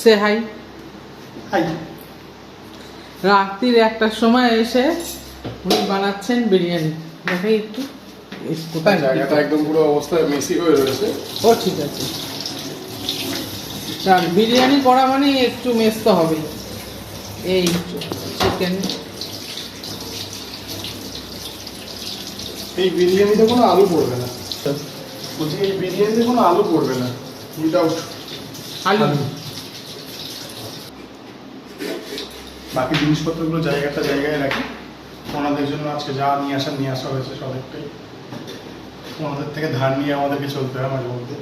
সে high high রাত্রির একটার সময় এসে উনি বানাচ্ছেন বিরিয়ানি। দেখাই একটু এই কোথায় জায়গাটা একদম পুরো অবস্থায় মেসি হয়ে রয়েছে। ও ঠিক আছে। আর বিরিয়ানি করা মানে একটু মেস তো হবে। এই চিকেন এই বিরিয়ানিতে কোনো আলু পড়বে না। বলছি এই বিরিয়ানিতে কোনো আলু পড়বে না উইদাউট আলু। বাকি জিনিসপত্রগুলো জায়গাটা জায়গায় রাখি। ওনাদের জন্য আজকে যা নিয়ে আসা নিয়ে আসা হয়েছে সবাইটাই ওনাদের থেকে ধার নিয়ে আমাদেরকে চলতে হয় মাঝে মধ্যে।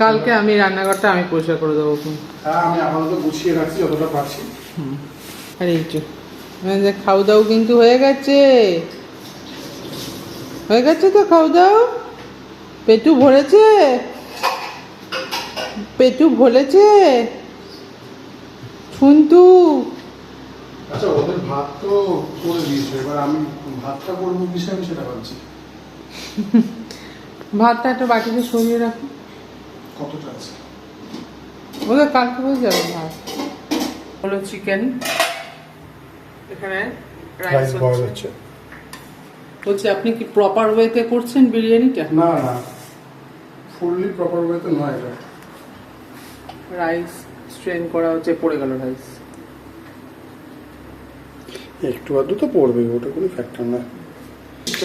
কালকে আমি রান্নাঘরটা আমি পরিষ্কার করে দেবো। হ্যাঁ আমি আপাতত গুছিয়ে রাখছি যতটা পারছি। আর এই যে মানে যে খাও দাও কিন্তু হয়ে গেছে। হয়ে গেছে তো খাও দাও। পেটু ভরেছে? পেটু ভরেছে? শুনতু আচ্ছা ওদের ভাত তো করে দিয়েছে। এবার আমি ভাতটা করব কিসে? আমি সেটা ভাবছি। ভাতটা একটা বাটিতে সরিয়ে রাখো। কতটা আছে? ওদের কালকে হয়ে যাবে ভাত। হলো চিকেন। এখানে রাইস হচ্ছে। বলছি আপনি কি প্রপার ওয়েতে করছেন বিরিয়ানিটা? না না। ফুললি প্রপার ওয়েতে নয় এটা। রাইস স্ট্রেন করা হচ্ছে পড়ে গেল রাইস একটু আধটু তো পড়বে ওটা কোনো ফ্যাক্টর না।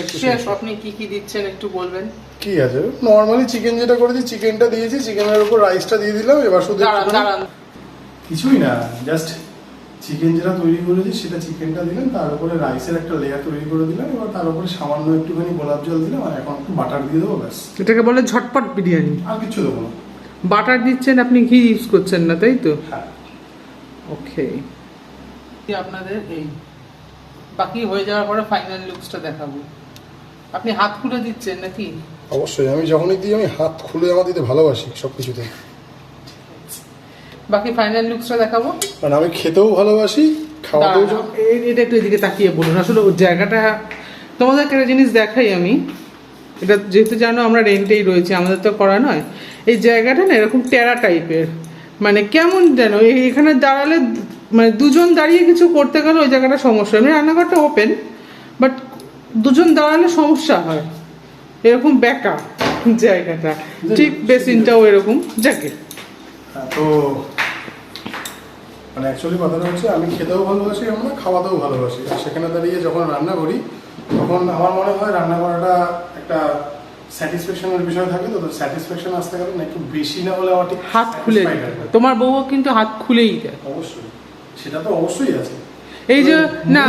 শেষ আপনি কি কি দিচ্ছেন একটু বলবেন? কি আছে? নর্মালি চিকেন যেটা করেছি চিকেনটা দিয়েছি চিকেনের উপর রাইসটা দিয়ে দিলাম এবার শুধু দাঁড়ান একটুখানি- দাঁড়ান। কিছুই না জাস্ট চিকেন যেটা তৈরি করেছি সেটা চিকেনটা দিলাম তার উপরে রাইসের একটা লেয়ার তৈরি করে দিলাম এবার তার উপরে সামান্য একটুখানি গোলাপ জল দিলাম আর এখন একটু বাটার দিয়ে দেবো ব্যাস। এটাকে বলে ঝটপট বিরিয়ানি। আর কিছু দেবো না। বাটার দিচ্ছেন আপনি ঘি ইউজ করছেন না তাই তো? হ্যাঁ। ওকে আপনাদের এই বাকি হয়ে যাওয়ার পরে ফাইনাল লুকসটা দেখাবো। আপনি হাত খুলে দিচ্ছেন নাকি? অবশ্যই আমি যখনই দিই আমি হাত খুলে আমার দিতে ভালোবাসি সব কিছুতে বাকি ফাইনাল লুকসটা দেখাবো? কারণ আমি খেতেও ভালোবাসি খাওয়াতেও এটা একটু এদিকে তাকিয়ে বলুন। আসলে ওই জায়গাটা তোমাদের একটা জিনিস দেখাই আমি। এটা যেহেতু জানো আমরা রেন্টেই রয়েছি আমাদের তো করা নয়। এই জায়গাটা না এরকম টেরা টাইপের মানে কেমন যেন এখানে দাঁড়ালে মানে দুজন দাঁড়িয়ে কিছু করতে গেলে ওই জায়গাটা সমস্যা। এমনি রান্নাঘরটা ওপেন বাট দুজন দাঁড়ালে সমস্যা হয়। এরকম বেকা জায়গাটা। ঠিক বেসিনটাও এরকম। যাকে। হ্যাঁ, তো মানে অ্যাকচুয়ালি কথাটা হচ্ছে আমি খেতেও ভালোবাসি আমরা খাওয়াতেও ভালোবাসি। আর সেখানে দাঁড়িয়ে যখন রান্না করি তখন আমার মনে হয় রান্না করাটা একটা স্যাটিসফ্যাকশনের বিষয় থাকে তো স্যাটিসফ্যাকশন আসতে গেলে না একটু বেশি না হলে আমার ঠিক হাত খুলে। তোমার বউও কিন্তু হাত খুলেই দেয়। অবশ্যই। সেটা তো অবশ্যই আছে। এই যে না।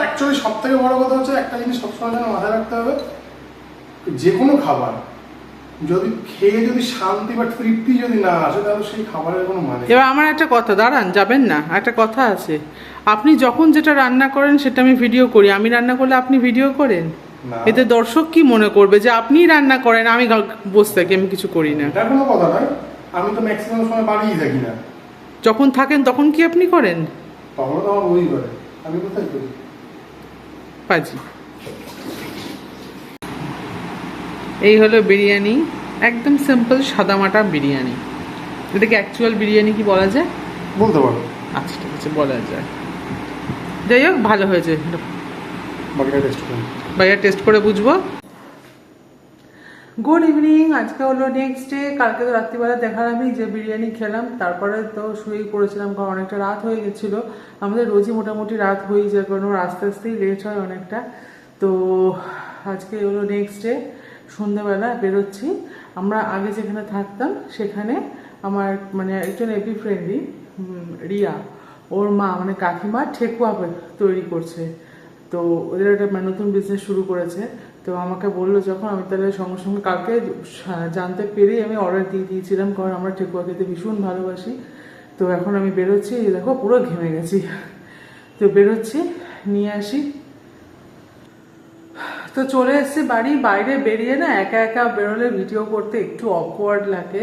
অ্যাকচুয়ালি সব থেকে বড় কথা হচ্ছে একটা জিনিস সবসময় যেন মাথায় রাখতে হবে যে কোনো খাবার যদি খেয়ে যদি শান্তি বা তৃপ্তি যদি না আসে তাহলে সেই খাবারের কোনো মানে এবার আমার একটা কথা দাঁড়ান যাবেন না একটা কথা আছে। আপনি যখন যেটা রান্না করেন সেটা আমি ভিডিও করি। আমি রান্না করলে আপনি ভিডিও করেন? এতে দর্শক কি মনে করবে যে আপনিই রান্না করেন আমি বসে থাকি আমি কিছু করি না? এটা কোনো কথা নয়। আমি তো ম্যাক্সিমাম সময় বাড়িই থাকি না। যখন থাকেন তখন কি আপনি করেন? তখন তো আমার বই করে। আমি কোথায় করি? পাজি। এই হলো বিরিয়ানি একদম সিম্পল সাদামাটা বিরিয়ানি। এটাকে অ্যাকচুয়াল বিরিয়ানি কি বলা যায়? বলতে পারো। আচ্ছা ঠিক আছে বলা যায়। যাই হোক ভালো হয়েছে। বাকিটা টেস্ট ভাইয়া টেস্ট করে বুঝব। গুড ইভিনিং আজকে হলো নেক্সট ডে কালকে তো রাত্রিবেলা দেখালামই যে বিরিয়ানি খেলাম। তারপরে তো শুয়েই পড়েছিলাম কারণ অনেকটা রাত হয়ে গেছিল। আমাদের রোজই মোটামুটি রাত হয়েই যায় কারণ আস্তে আস্তেই লেট হয় অনেকটা। তো আজকে হলো নেক্সট ডে সন্ধ্যাবেলা বেরোচ্ছি। আমরা আগে যেখানে থাকতাম, সেখানে আমার মানে একজন এপি ফ্রেন্ডই রিয়া, ওর মা মানে কাকিমা ঠেকুয়া তৈরি করছে। তো ওদের একটা মানে নতুন বিজনেস শুরু করেছে। তো আমাকে বলল যখন, আমি তাহলে সঙ্গে সঙ্গে কালকে জানতে পেরেই আমি অর্ডার দিয়ে দিয়েছিলাম, কারণ আমরা ঠেকুয়া খেতে ভীষণ ভালোবাসি। তো এখন আমি বেরোচ্ছি, দেখো পুরো ঘেমে গেছি। তো বেরোচ্ছি, নিয়ে আসি। তো চলে এসেছি বাড়ি, বাইরে বেরিয়ে না একা একা বেরোলে ভিডিও করতে একটু অকওয়ার্ড লাগে।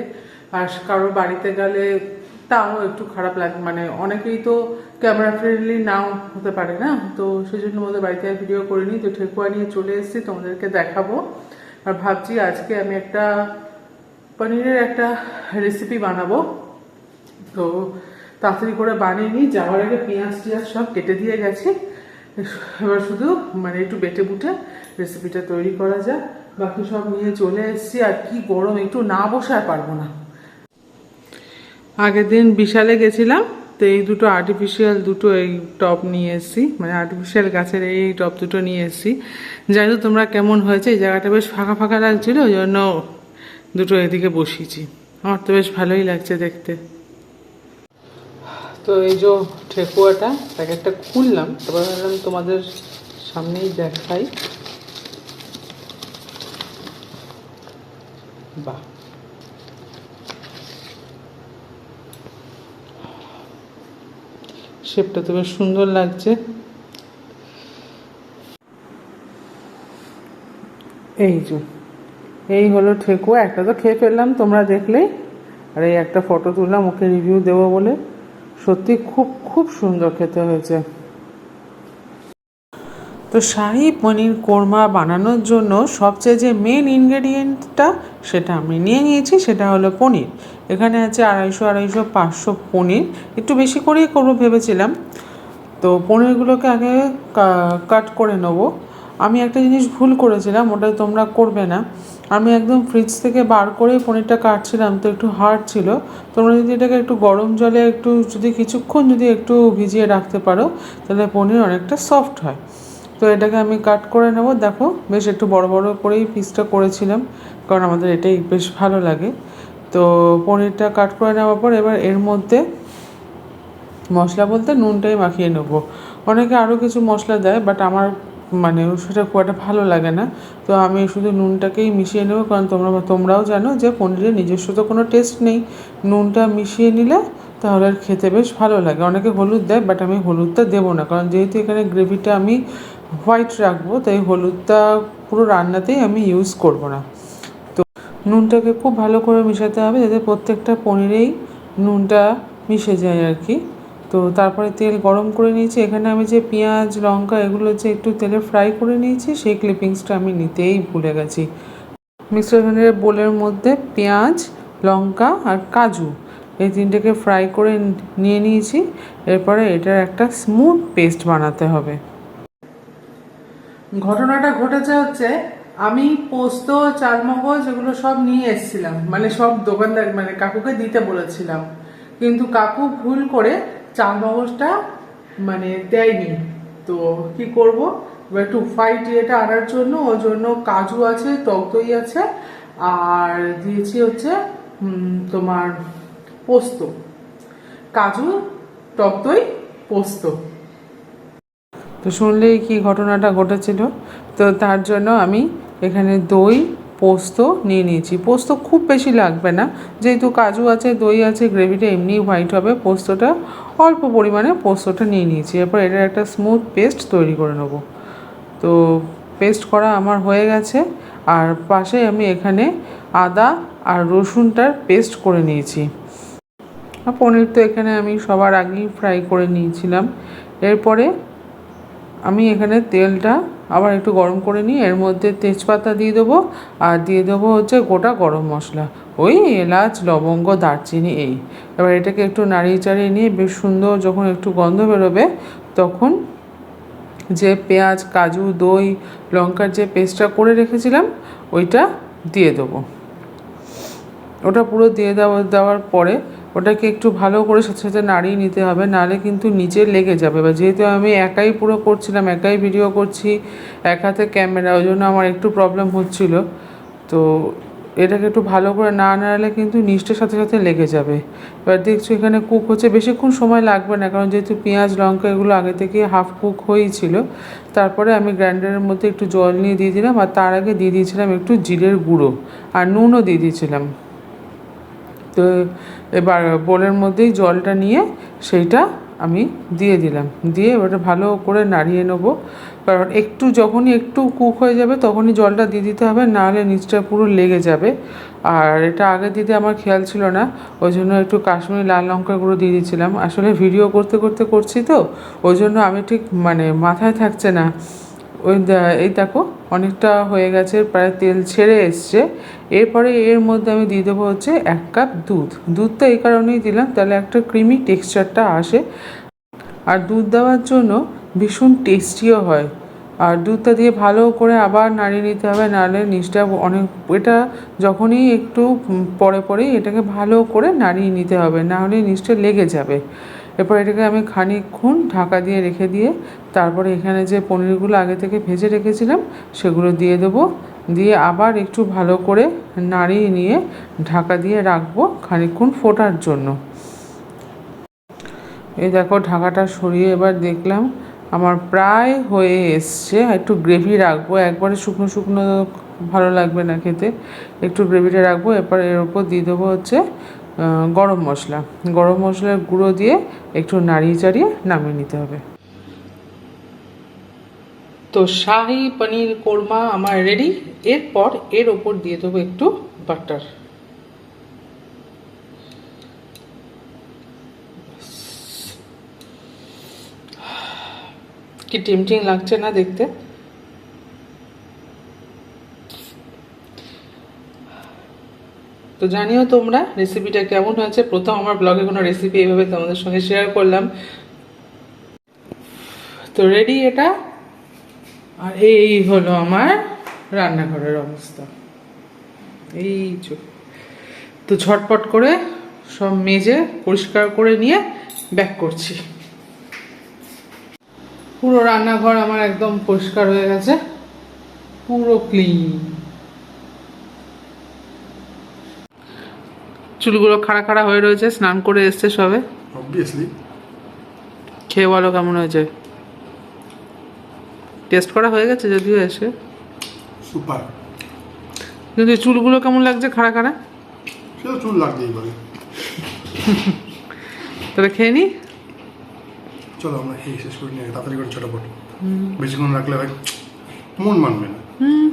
আর কারোর বাড়িতে গেলে তাও একটু খারাপ লাগে মানে অনেকেই তো ক্যামেরা ফ্রেন্ডলি নাও হতে পারে না। তো সেই জন্য আমাদের বাড়িতে আর ভিডিও করিনি। তো ঠেকুয়া নিয়ে চলে এসেছি, তোমাদেরকে দেখাবো। আর ভাবছি আজকে আমি একটা পনিরের একটা রেসিপি বানাবো। তো তাড়াতাড়ি করে বানিয়ে নিই। যাওয়ার আগে পেঁয়াজ টিয়াজ সব কেটে দিয়ে গেছি। এবার শুধু মানে একটু বেটে বুটে রেসিপিটা তৈরি করা যায় বাকি সব নিয়ে চলে এসেছি, আর কি গরম, একটু না বসে আর পারব না। আগের দিন বিশালে গেছিলাম, তো এই দুটো আর্টিফিশিয়াল দুটো এই টপ নিয়ে এসেছি মানে আর্টিফিশিয়াল গাছের এই টপ দুটো নিয়ে এসেছি। জানি তো তোমরা কেমন হয়েছে? এই জায়গাটা বেশ ফাঁকা ফাঁকা লাগছিল, ওই জন্য দুটো এদিকে বসিয়েছি। আমার তো বেশ ভালোই লাগছে দেখতে। তো এই যে ঠেকুয়াটা, প্যাকেটটা খুললাম তারপর ভাবলাম তোমাদের সামনেই দেখাই। বাহ। শেপটা তো বেশ সুন্দর লাগছে। এই যে, এই হলো ঠেকুয়া, একটা তো খেয়ে ফেললাম তোমরা দেখলেই আর এই একটা ফটো তুললাম, ওকে রিভিউ দেবো বলে। সত্যি খুব খুব সুন্দর খেতে হয়েছে। তো শাহি পনির কোরমা বানানোর জন্য সবচেয়ে যে মেন ইনগ্রেডিয়েন্টটা সেটা আমি নিয়ে নিয়েছি, সেটা হলো পনির। এখানে আছে আড়াইশো আড়াইশো, পাঁচশো পনির। একটু বেশি করেই করব ভেবেছিলাম। তো পনিরগুলোকে আগে কাট করে নেব। আমি একটা জিনিস ভুল করেছিলাম, ওটা তোমরা করবে না। আমি একদম ফ্রিজ থেকে বার করে পনিরটা কাটছিলাম, তো একটু হার্ড ছিল। তোমরা যদি এটাকে একটু গরম জলে একটু যদি কিছুক্ষণ যদি একটু ভিজিয়ে রাখতে পারো, তাহলে পনির অনেকটা সফট হয়। তো এটাকে আমি কাট করে নেব। দেখো, বেশ একটু বড় বড় করেই পিসটা করেছিলাম, কারণ আমাদের এটাই বেশ ভালো লাগে। তো পনিরটা কাট করে নেওয়ার পর এবার এর মধ্যে মশলা বলতে নুনটাই মাখিয়ে নেব। অনেকে আরও কিছু মশলা দেয় বাট আমার মানে সেটা খুব একটা ভালো লাগে না। তো আমি শুধু নুনটাকেই মিশিয়ে নেব, কারণ তোমরা, তোমরাও জানো যে পনিরের নিজস্ব তো কোনো টেস্ট নেই। নুনটা মিশিয়ে নিলে তাহলে আর খেতে বেশ ভালো লাগে। অনেকে হলুদ দেয় বাট আমি হলুদটা দেবো না। কারণ যেহেতু এখানে গ্রেভিটা আমি হোয়াইট রাখব, তাই হলুদটা পুরো রান্নাতেই আমি ইউজ করব না। তো নুনটাকে খুব ভালো করে মেশাতে হবে, যাতে প্রত্যেকটা পনিরেই নুনটা মিশে যায় আর কি। তো তারপরে তেল গরম করে নিয়েছি। এখানে আমি যে পেঁয়াজ, লঙ্কা, এগুলো যে একটু তেলে ফ্রাই করে নিয়েছি, সেই ক্লিপিংসটা আমি নিতেই ভুলে গেছি। মিক্সার গ্রাইন্ডারের বোলের মধ্যে পেঁয়াজ, লঙ্কা আর কাজু এই তিনটেকে ফ্রাই করে নিয়ে নিয়েছি। এরপরে এটার একটা স্মুথ পেস্ট বানাতে হবে। ঘটনাটা ঘটেছে হচ্ছে, আমি পোস্ত চালমগজ এগুলো সব নিয়ে এসেছিলাম। মানে সব দোকানদার মানে কাকুকে দিতে বলেছিলাম। কিন্তু কাকু ভুল করে চালমগজটা মানে দেয়নি। তো কি করব? এবার একটু ফাইট ইয়েটা আনার জন্য ওই জন্য কাজু আছে, টক দই আছে, আর দিয়েছি হচ্ছে তোমার পোস্ত। কাজু, টক দই, পোস্ত। তো শুনলেই কি ঘটনাটা ঘটেছিল। তো তার জন্য আমি এখানে দই পোস্ত নিয়ে নিয়েছি। পোস্ত খুব বেশি লাগবে না। যেহেতু কাজু আছে, দই আছে, গ্রেভিটা এমনি হোয়াইট হবে, পোস্তটা অল্প পরিমাণে পোস্তটা নিয়ে নিয়েছি। এরপর এটার একটা স্মুথ পেস্ট তৈরি করে নেব। তো পেস্ট করা আমার হয়ে গেছে। আর পাশে আমি এখানে আদা আর রসুনটার পেস্ট করে নিয়েছি। পনির তো এখানে আমি সবার আগেই ফ্রাই করে নিয়েছিলাম। এরপরে আমি এখানে তেলটা আবার একটু গরম করে নিয়ে এর মধ্যে তেজপাতা দিয়ে দেবো। আর দিয়ে দেবো হচ্ছে গোটা গরম মশলা। ওই এলাচ, লবঙ্গ, দারচিনি, এই। এবার এটাকে একটু নাড়িয়ে চাড়িয়ে নিয়ে বেশ সুন্দর যখন একটু গন্ধ বেরোবে, তখন যে পেঁয়াজ, কাজু, দই, লঙ্কার যে পেস্টটা করে রেখেছিলাম, ওইটা দিয়ে দেবো। ওটা পুরো দিয়ে দেওয়া, দেওয়ার পরে ওটাকে একটু ভালো করে সাথে সাথে নাড়িয়ে নিতে হবে, নাহলে কিন্তু নিচে লেগে যাবে। বা যেহেতু আমি একাই পুরো করছিলাম, একাই ভিডিও করছি, এক হাতে ক্যামেরা ওই জন্য আমার একটু প্রবলেম হচ্ছিল। তো এটাকে একটু ভালো করে না নাড়ালে কিন্তু নিচটার সাথে সাথে লেগে যাবে। এবার দেখছ এখানে কুক হচ্ছে, বেশিক্ষণ সময় লাগবে না, কারণ যেহেতু পেঁয়াজ, লঙ্কা এগুলো আগে থেকে হাফ কুক হয়েই ছিল তারপরে আমি গ্রাইন্ডারের মধ্যে একটু জল নিয়ে দিয়ে দিলাম, আর তার আগে দিয়ে দিয়েছিলাম একটু জিরের গুঁড়ো, আর নুনও দিয়ে দিয়েছিলাম। তো এবার বোলের মধ্যেই জলটা নিয়ে সেইটা আমি দিয়ে দিলাম। দিয়ে ওটা ভালো করে নাড়িয়ে নেব। কারণ একটু যখনই একটু কুক হয়ে যাবে তখনই জলটা দিয়ে দিতে হবে নাহলে নিচটা পুরো লেগে যাবে। আর এটা আগে দিতে আমার খেয়াল ছিল না, ওই জন্য একটু কাশ্মীরি লাল লঙ্কা গুঁড়ো দিয়ে দিয়েছিলাম। আসলে ভিডিও করতে করতে করছি তো, ওই জন্য আমি ঠিক মানে মাথায় থাকছে না। ওই এই দেখো, অনেকটা হয়ে গেছে, প্রায় তেল ছেড়ে এসছে। এরপরে এর মধ্যে আমি দিয়ে দেবো হচ্ছে এক কাপ দুধ। দুধটা এই কারণেই দিলাম, তাহলে একটা ক্রিমি টেক্সচারটা আসে। আর দুধ দেওয়ার জন্য ভীষণ টেস্টিও হয়। আর দুধটা দিয়ে ভালো করে আবার নাড়িয়ে নিতে হবে, নাহলে নিচটা অনেক, এটা যখনই একটু পরে পরে এটাকে ভালো করে নাড়িয়ে নিতে হবে না হলে নিচটা লেগে যাবে। এরপর এটাকে আমি খানিকক্ষণ ঢাকা দিয়ে রেখে দিয়ে তারপরে এখানে যে পনিরগুলো আগে থেকে ভেজে রেখেছিলাম সেগুলো দিয়ে দেবো। দিয়ে আবার একটু ভালো করে নাড়িয়ে নিয়ে ঢাকা দিয়ে রাখব খানিকক্ষণ ফোটার জন্য। এই দেখো ঢাকাটা সরিয়ে এবার দেখলাম আমার প্রায় হয়ে এসছে। একটু গ্রেভি রাখব। একবারে শুকনো শুকনো ভালো লাগবে না খেতে। একটু গ্রেভিটা রাখব। এরপর এর উপর দিয়ে দেবো হচ্ছে গরম মশলা। গরম মশলার গুঁড়ো দিয়ে একটু নাড়িয়ে চাড়িয়ে নামিয়ে নিতে হবে। তো শাহি পনির কোরমা আমার রেডি এরপর এর ওপর দিয়ে দেবো একটু বাটার কি টেমটিং লাগছে না দেখতে? তো জানিও তোমরা রেসিপিটা কেমন হয়েছে? প্রথম আমার ব্লগে কোনো রেসিপি এইভাবে তোমাদের সঙ্গে শেয়ার করলাম। তো রেডি এটা? আর এই হলো আমার রান্নাঘরের অবস্থা। এই তো ঝটপট করে সব মেজে পরিষ্কার করে নিয়ে ব্যাক করছি। পুরো রান্নাঘর আমার একদম পরিষ্কার হয়ে গেছে। পুরো ক্লিন চুলগুলো খাড়া খাড়া হয়ে রয়েছে স্নান করে এসছে সবে। অবভিয়াসলি খেয়ে বলো কেমন হয়েছে? টেস্ট করা হয়ে গেছে যদিও এসে। সুপার কিন্তু চুলগুলো কেমন লাগছে খাড়া খাড়া? সেটা চুল লাগতেই পারে। তবে খেয়ে নি? চলো আমরা খেয়ে শেষ করে নিয়ে তাড়াতাড়ি করে ছোটাপট বেশিক্ষণ রাখলে ভাই মন মানবে না। হুম।